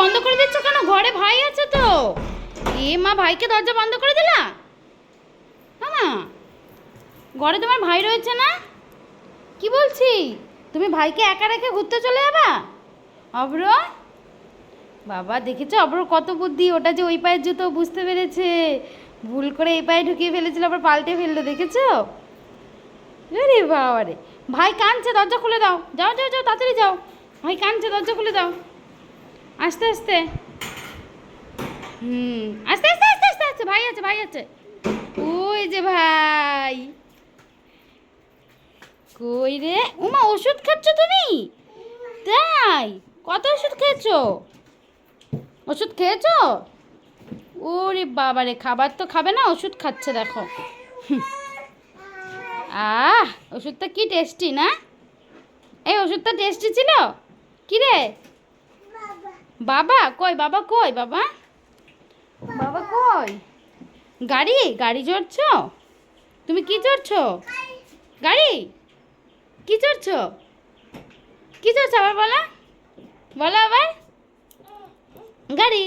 বন্ধ করে দিচ্ছ কেন? ঘরে ভাই আছে তো। এ মা, ভাইকে দরজা বন্ধ করে দিলা? মা, ঘরে তোমার ভাই রয়েছে না? কি বলছি? তুমি ভাইকে একা রেখে ঘুরতে চলে যাবা? অব্র বাবা, দেখেছ অব্র কত বুদ্ধি? ওটা যে ওই পায়ের জুতো, বুঝতে পেরেছে। ভুল করে এই পায়ে ঢুকিয়ে ফেলেছিল, আবার পাল্টে ফেলল, দেখেছ? আরে বাবা রে ভাই কাঁদছে, দরজা খুলে দাও। যাও যাও যাও, তাড়াতাড়ি যাও। ভাই কাঁদছে, দরজা খুলে দাও। আস্তে আস্তে। হুম, আস্তে আস্তে আস্তে আস্তে আস্তে, ভাই আছে ভাই আছে। ওই যে ভাই। কই রে? উমা, ওষুধ খাচ্ছ তুমি? তাই? কত ওষুধ খেয়েছো? ওষুধ খেয়েছো? ওরে বাবা রে খাবার তো খাবে না, ওষুধ খাচ্ছে, দেখো। আহ, ওষুধটা কি টেস্টি, না? এই ওষুধটা টেস্টি ছিল? কি রে? বাবা কই বাবা কই বাবা? বাবা কই? গাড়ি গাড়ি চড়ছ? তুমি কি চড়ছ? গাড়ি? কি চড়ছ? কি চড়ছ আবার বলা? বলো আবার। গাড়ি?